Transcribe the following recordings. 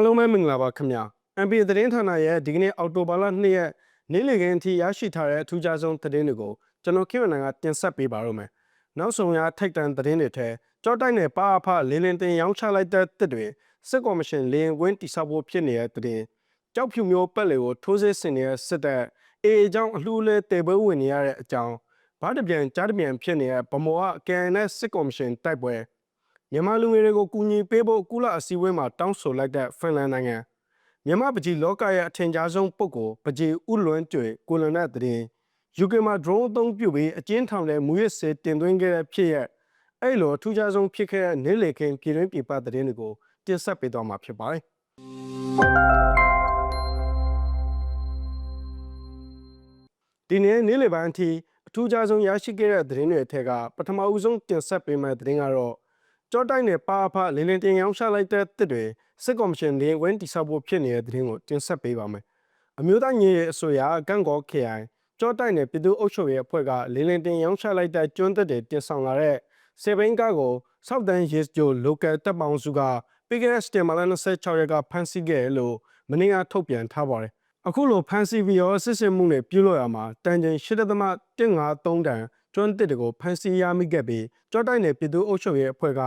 အားလုံးပဲမင်္ဂလာပါခင်ဗျာ MP သတင်းဌာနရဲ့ဒီကနေ့အောက်တိုဘာလ2ရက်နေ့လည်ခင်းအထိရရှိထားတဲ့အထူးခြားဆုံးသတင်းတွေကိုကျွန်တော်ခင်ဗျာကတင်ဆက်ပေးပါရမယ်နောက်ဆုံးရထိုက်တန်သတင်းတွေထဲကြောတိုက်နယ်ပါအဖလင်းလင်းတင်ရောင်းချလိုက်တဲ့တစ်တွေစစ်ကော်မရှင်လင်းဝင်းတိဆောက်ဖို့ဖြစ်နေတဲ့သတင်းကြောက်ဖြူမျိုးပတ်လေကိုထိုးစစ်ဆင်နေတဲ့စစ်တပ်အေအကြောင်းအလှူလဲတေပွဲဝင်နေရတဲ့အကြောင်းဘာတပြန်ကြားတပြန်ဖြစ်နေတဲ့ဗမောက KNS စစ်ကော်မရှင်တိုက်ပွဲ မြန်မာလူငယ်တွေကိုကူညီပေးဖို့ကုလအစည်းအဝေးမှာတောင်းဆိုလိုက်တဲ့ဖင်လန်နိုင်ငံမြန်မာပကြီးလောကရဲ့အထင်ရှားဆုံးပုဂ္ဂိုလ်ပကြီးဥလွန်းကျွေကိုလန်တဲ့တဲ့ UK မှာ drone အသုံးပြုပြီးအကျဉ်းထောင်တဲ့မူရစ်စေတင်သွင်းခဲ့တဲ့ဖြစ်ရက်အဲ့လိုအထူးခြားဆုံးဖြစ်ခဲ့တဲ့နေလေခင်ပြည်တွင်းပြည်ပသတင်းတွေကိုတင်ဆက်ပေးသွားမှာဖြစ်ပါတယ်ဒီနေ့နေ့လယ်ပိုင်းအထိအထူးခြားဆုံးရရှိခဲ့တဲ့သတင်းတွေအထက်ကပထမဦးဆုံးတင်ဆက်ပေးမယ့်သတင်းကတော့ ကြောတိုက်နယ်ပါအဖလင်းလင်းတင်ရောင်းချလိုက်တဲ့တစ်တွေစစ်ကော်မရှင်လင်းဝင်းတိဆောက်ဖို့ဖြစ်နေတဲ့သတင်းကိုတင်ဆက်ပေးပါမယ်။အမျိုးသားညီရဲ့အဆိုအရကန့်ကောခရိုင်ကြောတိုက်နယ်ပြည်သူ့အုပ်ချုပ်ရေးအဖွဲ့ကလင်းလင်းတင်ရောင်းချလိုက်တဲ့ကျွန်းသက်တွေတင်ဆောင်လာတဲ့စေဘင်းကားကို Southern Yes Joe Local တပ်ပေါင်းစုကပြီးခဲ့တဲ့စတင်မာလာ26ရက်ကဖမ်းဆီးခဲ့တယ်လို့မနေ့ကထုတ်ပြန်ထားပါတယ်။အခုလိုဖမ်းဆီးပြီးရောစစ်စစ်မှုနဲ့ပြုလုပ်ရမှာတန်ချိန်8.153တန် ကျွန်းတစ်တွေကိုဖမ်းဆီးရမိခဲ့ပြီးကြောတိုက်နယ်ပြည်သူ့အုပ်ချုပ်ရေးအဖွဲ့ကဥ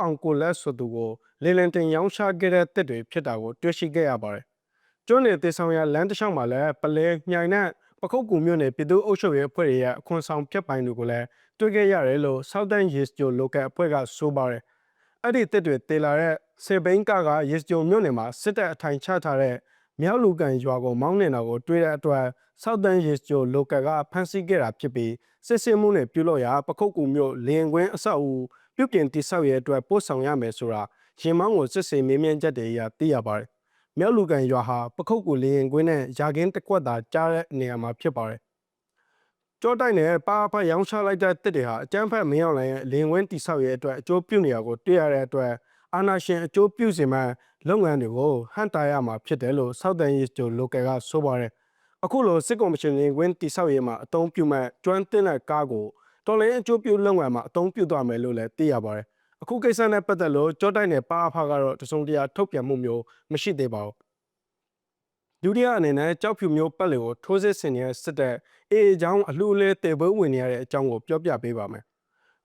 အောင်ကိုလက်ဆိုသူကိုလေလံတင်ရောင်းချခဲ့တဲ့တစ်တွေဖြစ်တာကိုတွေ့ရှိခဲ့ရပါတယ်။ကျွန်းနယ်တေဆောင်ရလမ်းတစ်လျှောက်မှာလည်းပလဲညိုင်နဲ့ပခုတ်ကူမြို့နယ်ပြည်သူ့အုပ်ချုပ်ရေးအဖွဲ့ရဲ့အခွန်ဆောင်ပြက်ပိုင်းတွေကိုလည်းတွေ့ခဲ့ရတယ်လို့ Southern Yesjo Local အဖွဲ့ကဆိုပါတယ်။အဲ့ဒီတစ်တွေတေလာတဲ့စေဘိန်းကက Yesjo မြို့နယ်မှာစစ်တပ်အထိုင်ချထားတဲ့ မြောက်လူကန်ရွာကိုမောင်းနေတာကိုတွေ့တဲ့အတွက် Southern Yesjo Local ကဖမ်းဆီးခဲ့တာဖြစ်ပြီးစစ်စစ်မှုနဲ့ပြုလုပ်ရာပခုတ်ကူမြို့လင်ကွင်းအဆောက်အဦပြုပြင်တိဆောက်ရဲ့အတွက်ပို့ဆောင်ရမယ်ဆိုတာရင်မောင်းကိုစစ်ဆေးမေးမြန်းချက်တွေအရသိရပါတယ်။မြောက်လူကန်ရွာဟာပခုတ်ကူလင်ကွင်းနဲ့ယာကင်းတစ်ကွက်သာကြားတဲ့နေရာမှာဖြစ်ပါတယ်။ကြောတိုက်နဲ့ပါဖရောင်းချလိုက်တဲ့တစ်တွေဟာအကျန်းဖက်မင်းအောင်လိုင်းရဲ့လင်ကွင်းတိဆောက်ရဲ့အတွက်အကျိုးပြုနေရကိုတွေ့ရတဲ့အတွက် အာနာရှင်အကျိုးပြုစီမံလုပ်ငန်းတွေကိုဟန်တာရမှာဖြစ်တယ်လို့ Southern East Local ကဆိုပါတယ်။အခုလိုစစ်ကော်မရှင်လင်ကွင်းတိဆောက်ရေးမှာအသုံးပြုမဲ့ကျွမ်းတင်တဲ့ကားကိုတော်လိုင်းအကျိုးပြုလုပ်ငန်းမှာအသုံးပြုသွားမယ်လို့လည်းသိရပါတယ်။အခုကိစ္စနဲ့ပတ်သက်လို့ကြောတိုက်နယ်ပါအဖကတော့တစုံတရာထုတ်ပြန်မှုမျိုးမရှိသေးပါဘူး။ဒုတိယအနေနဲ့ကြောက်ဖြူမျိုးပတ်လေကိုထိုးစစ်ဆင်နေတဲ့စစ်တပ်အေအကြောင်းအလှူလဲတေပွဲဝင်နေရတဲ့အကြောင်းကိုပြောပြပေးပါမယ်။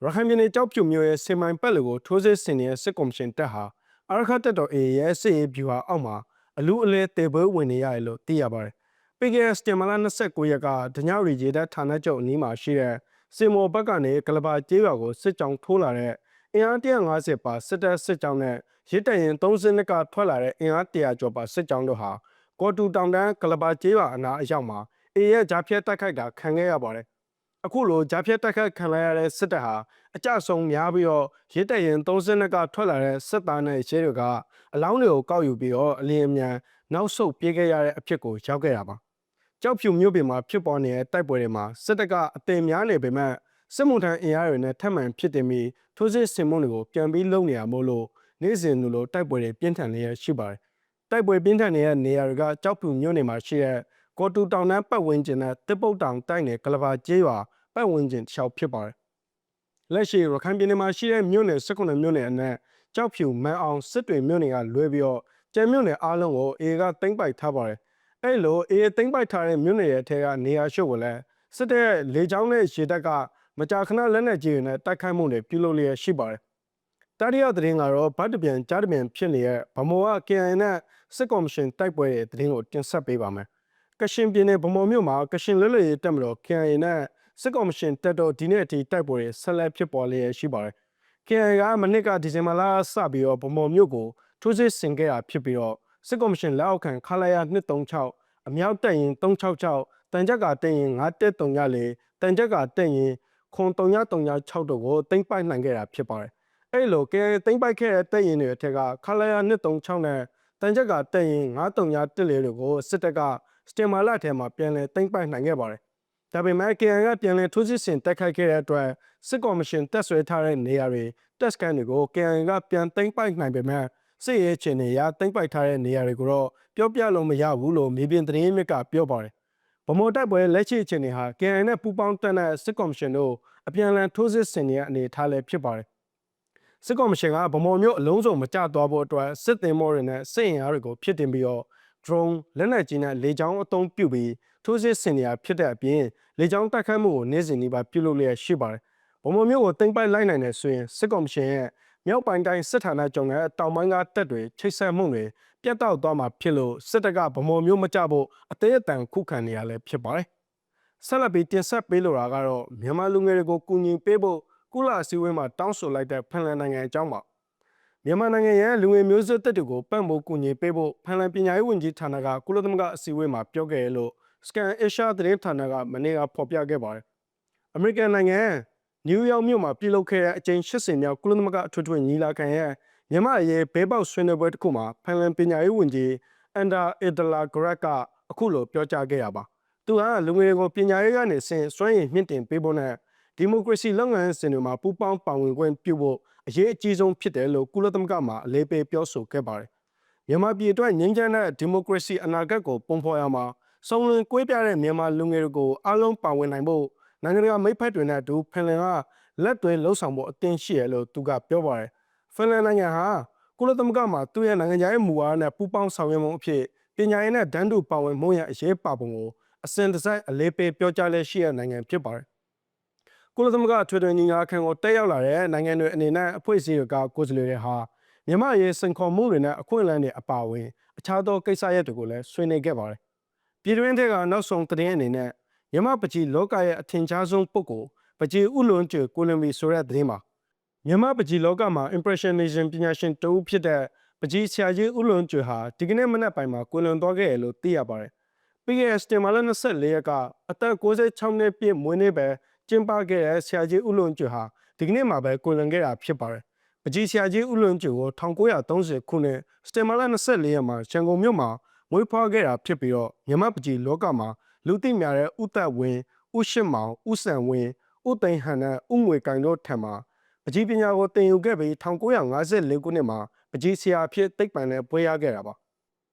ရခိုင်ပြည်နယ်ကြောက်ဖြူမျိုးရဲ့စင်မိုင်ပတ်လေကိုထိုးစစ်ဆင်နေတဲ့စစ်ကော်မရှင်တပ်ဟာအာရခတ်တပ်တော်အေရဲ့စစ်ရေးဗျူဟာအောက်မှာအလူအလဲတေပွဲဝင်နေရတယ်လို့သိရပါတယ်။ PKS တင်မလာ29ရက်ကဒညရီရေတပ်ဌာနချုပ်အနီးမှာရှိတဲ့စင်မော်ဘက်ကနေကလဘာကျေးရွာကိုစစ်ကြောင်းထိုးလာတဲ့အင်အား150ပါစစ်တပ်စစ်ကြောင်းနဲ့ရစ်တရင်30နှစ်ကထွက်လာတဲ့အင်အား100ကျော်ပါစစ်ကြောင်းတို့ဟာကော်တူတောင်တန်းကလဘာကျေးရွာအနားအရောက်မှာအေရဲ့ဂျာဖြက်တိုက်ခိုက်တာခံခဲ့ရပါတယ်။ အခုလိုဂျာဖြက်တိုက်ခိုက်ခံလိုက်ရတဲ့စစ်တပ်ဟာအကြဆုံးများပြီးတော့ရစ်တရင်30နှစ်ကထွက်လာတဲ့စစ်သားနဲ့ရဲတွေကအလောင်းတွေကိုကောက်ယူပြီးတော့အလင်းအမြန်နောက်ဆုတ်ပြေးခဲ့ရတဲ့အဖြစ်ကိုရောက်ခဲ့တာပါ။ကြောက်ဖြူမြို့ပြင်မှာဖြစ်ပေါ်နေတဲ့တိုက်ပွဲတွေမှာစစ်တပ်ကအသေးများနေပေမဲ့စစ်မှုထမ်းအင်အားတွေနဲ့ထပ်မံဖြစ်တင်ပြီးထိုးစစ်ဆင်မှုတွေကိုပြန်ပြီးလုပ်နေရမို့လို့နေ့စဉ်လိုလိုတိုက်ပွဲတွေပြင်းထန်နေရရှိပါတယ်။တိုက်ပွဲပြင်းထန်နေတဲ့နေရာတွေကကြောက်ဖြူမြို့နယ်မှာရှိတဲ့ကော်တူတောင်တန်းပတ်ဝန်းကျင်နဲ့တစ်ပုတ်တောင်တိုက်နယ်ကလဘာကျေးရွာ ပတ်ဝန်းကျင်တစ်လျှောက်ဖြစ်ပါတယ်။လက်ရှိရခိုင်ပြည်နယ်မှာရှိတဲ့မြို့နယ်19မြို့နယ်အနက်ကြောက်ဖြူမန်အောင်စစ်တွေမြို့နယ်ကလွဲပြီးတော့ကျန်မြို့နယ်အားလုံးကိုအေကသိမ့်ပိုက်ထားပါတယ်။အဲ့လိုအေသိမ့်ပိုက်ထားတဲ့မြို့နယ်ရဲ့အထက်ကနေရာရှုပ်ကိုလည်းစစ်တပ်ရဲ့လေကြောင်းနဲ့ရေတပ်ကမကြာခဏလက်နက်ကြီးတွေနဲ့တိုက်ခိုက်မှုတွေပြုလုပ်လျက်ရှိပါတယ်။တတိယသတင်းကတော့ဗတ်တပြန်ကြားတပြန်ဖြစ်နေတဲ့ဗမောက KN နဲ့စစ်ကော်မရှင်တိုက်ပွဲရဲ့သတင်းကိုတင်ဆက်ပေးပါမယ်။ကရှင်ပြည်နယ်ဗမောမြို့မှာကရှင်လွတ်လပ်ရေးတပ်မတော် KN နဲ့ စစ်ကော်မရှင်တပ်တော်ဒီနေ့အထိတိုက်ပွဲတွေဆက်လက်ဖြစ်ပေါ်လျက်ရှိပါတယ်။ KN ကမနစ်ကဒီဇင်ဘာလစပြီးတော့ဗမောမြို့ကိုထိုးစစ်ဆင်ခဲ့တာဖြစ်ပြီးတော့စစ်ကော်မရှင်လက်အောက်ခံခလာရ236အမြောက်တပ်ရင်366တန်ကြက်ကတပ်ရင်933တန်ကြက်ကတပ်ရင်ခွန်3336တို့ကိုတင်ပိုက်နိုင်ခဲ့တာဖြစ်ပါတယ်။အဲ့လိုကဲတင်ပိုက်ခဲ့တဲ့တပ်ရင်တွေအထက်ကခလာရ236နဲ့တန်ကြက်ကတပ်ရင်933လေးတို့ကိုစစ်တပ်ကစတင်မာလာထဲမှာပြန်လည်တင်ပိုက်နိုင်ခဲ့ပါတယ်။ ဒါပေမဲ့ KN ကပြန်လည်ထိုးစစ်ဆင်တိုက်ခိုက်ခဲ့တဲ့အတွက်စစ်ကော်မရှင်တက်ဆွဲထားတဲ့နေရာတွေတက်စကန်တွေကို KN ကပြန်တင်ပိုက်နိုင်ပေမဲ့စစ်ရေးချင်နေရတင်ပိုက်ထားတဲ့နေရာတွေကိုတော့ပြောပြလို့မရဘူးလို့မြေပြင်သတင်းမြစ်ကပြောပါတယ်ဗမော်တိုက်ပွဲလက်ရှိအခြေအနေဟာ KN နဲ့ပူးပေါင်းတက်တဲ့စစ်ကော်မရှင်တို့အပြန်အလှန်ထိုးစစ်ဆင်နေတဲ့အနေအထားလည်းဖြစ်ပါတယ်စစ်ကော်မရှင်ကဗမော်မျိုးအလုံးစုံမကျသွားဖို့အတွက်စစ်သည်မောတွေနဲ့စစ်ရင်အားတွေကိုဖြစ်တင်ပြီးတော့ drone လက်နက်ကြီးနဲ့လေကြောင်းအသုံးပြုပြီးထိုးစစ်ဆင်နေရဖြစ်တဲ့အပြင်လေကြောင်းတိုက်ခိုက်မှုကိုနေ့စဉ်ဒီပါပြုလုပ်လျက်ရှိပါတယ်။ဗမော်မျိုးကိုတင်ပိုက်လိုက်နိုင်တဲ့ဆိုရင်စစ်ကော်မရှင်ရဲ့မြောက်ပိုင်းတိုင်းစစ်ဌာနချုပ်နဲ့တောင်ပိုင်းကတပ်တွေချိတ်ဆက်မှုတွေပြတ်တောက်သွားမှာဖြစ်လို့စစ်တပ်ကဗမော်မျိုးမကြဖို့အသေးအတန်ခုခံနေရလဲဖြစ်ပါတယ်။ဆက်လက်ပြီးတင်ဆက်ပေးလိုတာကတော့မြန်မာလူငယ်တွေကိုကူညီပေးဖို့ကုလအစည်းအဝေးမှာတောင်းဆိုလိုက်တဲ့ဖန်လန်နိုင်ငံအကြောင်းပါ မြန်မာနိုင်ငံရဲ့လူငယ်မျိုးဆက်တပ်တွေကိုပံ့ပိုးကူညီပေးဖို့ဖန်လန်ပညာရေးဝန်ကြီးဌာနကကုလသမဂ္ဂအစည်းအဝေးမှာပြောခဲ့ရလို့ Scan Asia သတင်းဌာနကမနေ့ကဖော်ပြခဲ့ပါတယ်အမေရိကန်နိုင်ငံနယူးယောက်မြို့မှာပြုလုပ်ခဲ့တဲ့အကြိမ်80မြောက်ကုလသမဂ္ဂအထွေထွေညီလာခံရဲ့မြန်မာအရေးဘေးပေါက်ဆွေးနွေးပွဲတစ်ခုမှာဖန်လန်ပညာရေးဝန်ကြီးအန်ဒါအီဒလာဂရက်ကအခုလိုပြောကြားခဲ့ရပါသူဟာလူငယ်တွေကိုပညာရေးကနေဆင်စွမ်းရည်မြင့်တင်ပေးဖို့နဲ့ဒီမိုကရေစီလုပ်ငန်းစဉ်တွေမှာပူးပေါင်းပါဝင်ခွင့်ပြုဖို့ အရေးအကြီးဆုံးဖြစ်တယ်လို့ကုလသမဂ္ဂမှအလေးပေးပြောဆိုခဲ့ပါတယ်။မြန်မာပြည်အတွက်ငြိမ်းချမ်းတဲ့ဒီမိုကရေစီအနာဂတ်ကိုပုံဖော်ရမှာစုံလင်ကွေးပြားတဲ့မြန်မာလူငယ်တွေကိုအားလုံးပါဝင်နိုင်ဖို့နိုင်ငံတကာမိတ်ဖက်တွေနဲ့အတူဖင်လန်ကလက်တွဲလှုပ်ဆောင်ဖို့အသင့်ရှိရလို့သူကပြောပါတယ်။ဖင်လန်နိုင်ငံဟာကုလသမဂ္ဂမှာသူ့ရဲ့နိုင်ငံခြားရေးမူဝါဒနဲ့ပူးပေါင်းဆောင်ရွက်မှုအဖြစ်ပညာရေးနဲ့ဒန်းတူပါဝင်မှုရဲ့အရေးပါပုံကိုအစဉ်တစိုက်အလေးပေးပြောကြားလက်ရှိတဲ့နိုင်ငံဖြစ်ပါတယ်။ ကုလသမဂ္ဂထွေထွေညီလာခံကိုတက်ရောက်လာတဲ့နိုင်ငံတွေအနေနဲ့အဖွဲ့အစည်းတွေကကိုယ်စားလှယ်တွေဟာမြန်မာရေးစင်ခေါ်မှုတွေနဲ့အခွင့်အလမ်းတွေအပါအဝင်အခြားသောကိစ္စရပ်တွေကိုလည်းဆွေးနွေးခဲ့ပါတယ်။ပြည်တွင်းထက်ကနောက်ဆုံးသတင်းအနေနဲ့မြန်မာပကြီးလောကရဲ့အထင်ရှားဆုံးပုဂ္ဂိုလ်ပကြီးဥလွန်ကျွကိုလံဘီဆိုတဲ့သတင်းမှာမြန်မာပကြီးလောကမှာ impressionism ပညာရှင်တဦးဖြစ်တဲ့ပကြီးဆရာကြီးဥလွန်ကျွဟာဒီကနေ့မနက်ပိုင်းမှာကိုလွန်သွားခဲ့ရလို့သိရပါတယ်။ PGS တင်မာလ24ရက်ကအသက်66နှစ်ပြည့်မွေးနေ့ပဲ ကျင်းပခဲ့တဲ့ဆရာကြီးဥလွန်ကျွဟာဒီကနေ့မှာပဲကိုလွန်ခဲ့တာဖြစ်ပါတယ်။ပကြီးဆရာကြီးဥလွန်ကျွကို1930ခုနှစ်စတင်မာလ24ရက်မှာရန်ကုန်မြို့မှာမွေးဖွားခဲ့တာဖြစ်ပြီးတော့မြန်မာပကြီးလောကမှာလူသိများတဲ့ဥသက်ဝင်းဥရှစ်မောင်ဥဆန်ဝင်းဥသိန်ဟန်နဲ့ဥငွေကင်တို့ထံမှာပကြီးပညာကိုသင်ယူခဲ့ပြီး1954ခုနှစ်မှာပကြီးဆရာအဖြစ်သိပ္ပံနဲ့ပွဲရခဲ့တာပါ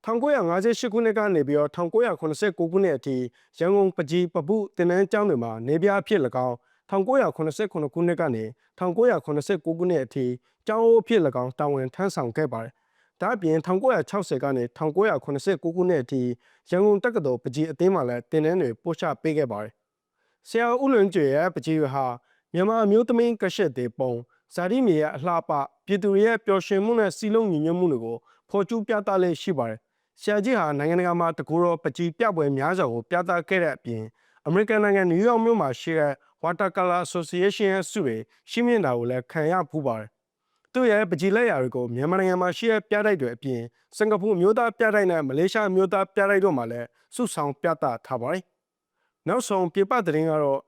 1958ခုနှစ်ကနေပြီးတော့1989ခုနှစ်အထိရန်ကုန်ပကြီးပပုတင်နန်းကျောင်းတွေမှာနေပြအဖြစ်၎င်း1989ခုနှစ်ကနေ1989ခုနှစ်အထိကျောင်းအုပ်အဖြစ်၎င်းတာဝန်ထမ်းဆောင်ခဲ့ပါတယ်။ဒါ့အပြင်1960ကနေ1989ခုနှစ်အထိရန်ကုန်တက္ကသိုလ်ပကြီးအသင်းမှာလည်းတင်နန်းတွေပို့ချပေးခဲ့ပါတယ်။ဆရာဦးလွင်ကျွေရဲ့ပကြီးဟာမြန်မာအမျိုးသမီးကရှက်သေးပုံဇာတိမြေရဲ့အလှပပြည်သူရဲ့ပျော်ရွှင်မှုနဲ့စီလုံးညီညွတ်မှုတွေကိုဖော်ကျူးပြသလေးရှိပါတယ်။ ဆရာကြီးဟာနိုင်ငံတကာမှာတကူတော်ပကြီးပြပွဲများစွာကိုပြသခဲ့တဲ့အပြင်အမေရိကန်နိုင်ငံနယူးယောက်မြို့မှာရှိတဲ့ Watercolor Association ရဲ့စုတွေရှင်းမြင်တာကိုလည်းခံရဖူးပါတယ်။သူ့ရဲ့ပကြီးလက်ရာတွေကိုမြန်မာနိုင်ငံမှာရှိတဲ့ပြတိုက်တွေအပြင်စင်ကာပူမြို့သားပြတိုက်နဲ့မလေးရှားမြို့သားပြတိုက်တို့မှာလည်းစုဆောင်ပြသထားပါတယ်။နောက်ဆုံးပြပသတင်းကတော့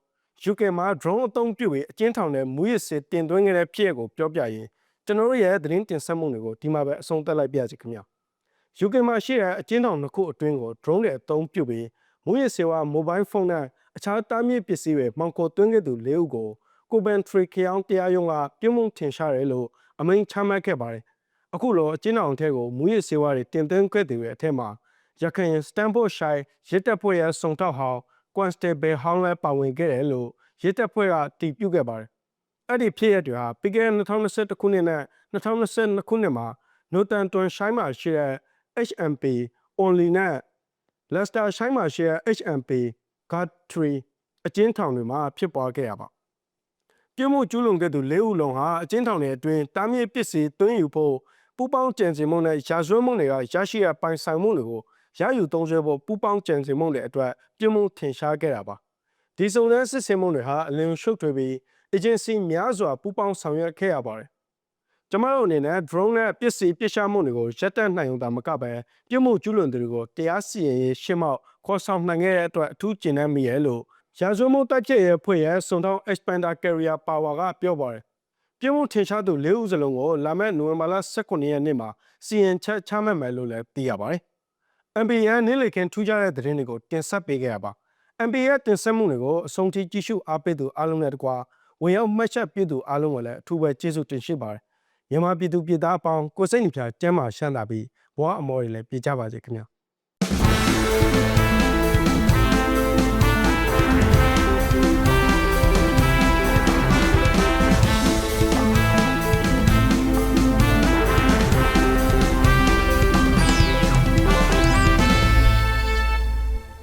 UK မှာ drone အသုံးပြုပြီးအကျဉ်းထောင်တဲ့မူရစ်စစ်တင်သွင်းခဲ့တဲ့ဖြစ်ရပ်ကိုပြောပြရင်ကျွန်တော်တို့ရဲ့သတင်းတင်ဆက်မှုတွေကိုဒီမှာပဲအဆုံးသတ်လိုက်ပါရစေခင်ဗျာ UK မှာရှိတဲ့အကျဉ်းထောင်တစ်ခုအတွင်းကို drone တွေအသုံးပြုပြီးမူရစ်စေဝါ mobile phone နဲ့အခြားတားမြစ်ပစ္စည်းတွေမှောင်ခိုသွင်းခဲ့သူ၄ဦးကိုကိုဘန်ထရီခရောင်းတရားရုံးကပြုံးမှုထင်ရှားတယ်လို့အမိန့်ချမှတ်ခဲ့ပါတယ်အခုလိုအကျဉ်းထောင်ထဲကိုမူရစ်စေဝါတွေတင်သွင်းခဲ့သူတွေအထက်မှာရခိုင်စတန်ဖို့ရှိုင်းရစ်တပ်ဖွဲ့ရဲ့စုံထောက်ဟောင်းကွမ်စတေဘယ်ဟောင်းလည်းပါဝင်ခဲ့တယ်လို့ရဲတပ်ဖွဲ့ကတည်ပြုခဲ့ပါတယ်။အဲ့ဒီဖြစ်ရပ်တွေဟာပြီးခဲ့တဲ့2021ခုနှစ်နဲ့2022ခုနှစ်မှာနိုတန်တွန်ရှိုင်းမှာရှိတဲ့ HMP Only နဲ့ Leicester ရှိုင်းမှာရှိတဲ့ HMP Guthrie အကျဉ်းထောင်တွေမှာဖြစ်ပွားခဲ့ရပါ။ပြုမှုကျူးလွန်ခဲ့သူ၄ဦးလုံးဟာအကျဉ်းထောင်တွေအတွင်းတားမြစ်ပစ္စည်းသွင်းယူဖို့ပူပေါင်းကြံစည်မှုနဲ့ရာဇဝတ်မှုတွေကရရှိရပိုင်ဆိုင်မှုတွေကိုရယူသုံးစွဲဖို့ပူပေါင်းကြံစည်မှုတွေအတွက်ပြုမှုထင်ရှားခဲ့တာပါဒီစုံစမ်းစစ်ဆေးမှုတွေဟာအလင်းရှုပ်ထွေးပြီး agency များစွာပူးပေါင်းဆောင်ရွက်ခဲ့ရပါတယ်။ ကျမတို့အနေနဲ့ drone နဲ့ပစ္စည်းပစ်ရှားမှုတွေကိုရပ်တန့်နိုင်ုံသာမကပဲပြုမှုကျူးလွန်သူတွေကိုတရားစီရင်ရေးရှင်းမောက်ခေါ်ဆောင်နိုင်ခဲ့တဲ့အတွက်အထူးကျဉ်းနှံ့မိရဲ့လို့ရာဇဝမှုတိုက်ဖြတ်ရေးဖွဲ့ရဲ့စုံထောင်း expander carrier power ကပြောပါတယ်။ပြုမှုထင်ရှားသူ၄ဦးစလုံးကိုလာမယ့်နိုဝင်ဘာလ18ရက်နေ့မှာစီရင်ချက်ချမှတ်မယ်လို့လည်းသိရပါတယ်။ MBN နေ့လေခင်ထူးခြားတဲ့သတင်းတွေကိုတင်ဆက်ပေးခဲ့ရပါ MBA ရဲ့တင်ဆက်မှုတွေကိုအဆုံးထိကြည့်ရှုအားပေးသူအားလုံးနဲ့တကွာဝင်ရောက်မှတ်ချက်ပြုသူအားလုံးကိုလည်းအထူးပဲကျေးဇူးတင်ရှိပါတယ် မြန်မာပြည်သူပြည်သားအပေါင်းကိုစိတ်နှပြကျမ်းမာရှမ်းသာပြီးဘဝအမောတွေလည်းပြည့်ကြပါစေခင်ဗျာ